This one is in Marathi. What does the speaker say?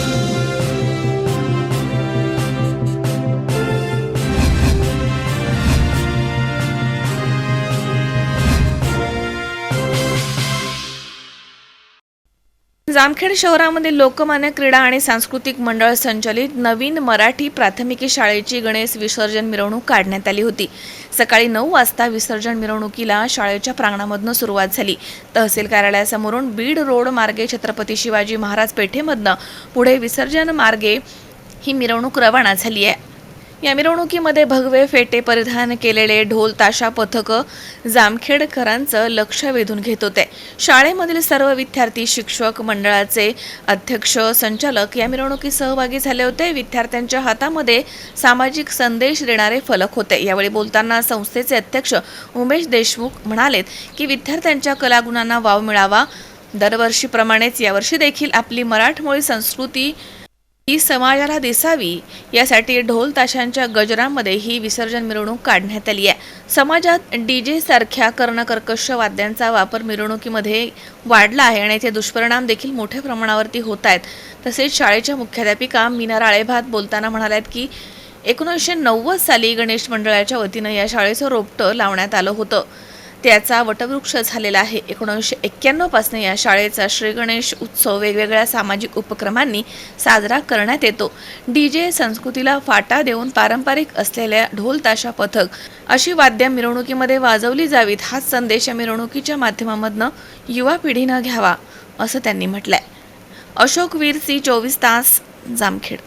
Thank you. जामखेड शहरामध्ये लोकमान्य क्रीडा आणि सांस्कृतिक मंडळ संचलित नवीन मराठी प्राथमिकी शाळेची गणेश विसर्जन मिरवणूक काढण्यात आली होती. सकाळी नऊ वाजता विसर्जन मिरवणुकीला शाळेच्या प्रांगणामधनं सुरुवात झाली. तहसील कार्यालयासमोरून बीड रोड मार्गे छत्रपती शिवाजी महाराज पेठेमधनं पुढे विसर्जन मार्गे ही मिरवणूक रवाना झाली आहे. या मिरवणुकीमध्ये भगवे फेटे परिधान केलेले ढोल ताशा पथकं जामखेडकरांचं लक्ष वेधून घेत होते. शाळेमधील सर्व विद्यार्थी शिक्षक मंडळाचे अध्यक्ष संचालक या मिरवणुकीत सहभागी झाले होते. विद्यार्थ्यांच्या हातामध्ये सामाजिक संदेश देणारे फलक होते. यावेळी बोलताना संस्थेचे अध्यक्ष उमेश देशमुख म्हणालेत की विद्यार्थ्यांच्या कलागुणांना वाव मिळावा. दरवर्षीप्रमाणेच यावर्षी देखील आपली मराठमोळी संस्कृती ही समाजाला दिसावी यासाठी ढोल ताशांच्या गजरामध्ये ही विसर्जन मिरवणूक काढण्यात आली आहे. समाजात डी जे सारख्या कर्णकर्कश वाद्यांचा वापर मिरवणुकीमध्ये वाढला आहे आणि याचे दुष्परिणाम देखील मोठ्या प्रमाणावरती होत आहेत. तसेच शाळेच्या मुख्याध्यापिका मीना राळेभात बोलताना म्हणाल्यात की एकोणीसशे नव्वद साली गणेश मंडळाच्या वतीनं या शाळेचं रोपटं लावण्यात आलं होतं. त्याचा वटवृक्ष झालेला आहे. एकोणीसशे एक्क्याण्णवपासून या शाळेचा श्रीगणेश उत्सव वेगवेगळ्या सामाजिक उपक्रमांनी साजरा करण्यात येतो. डी जे संस्कृतीला फाटा देऊन पारंपरिक असलेल्या ढोल ताशा पथक अशी वाद्य मिरवणुकीमध्ये वाजवली जावीत हाच संदेश या मिरवणुकीच्या माध्यमामधनं युवा पिढीनं घ्यावा असं त्यांनी म्हटलंय. अशोक वीर सी चोवीस तास जामखेड.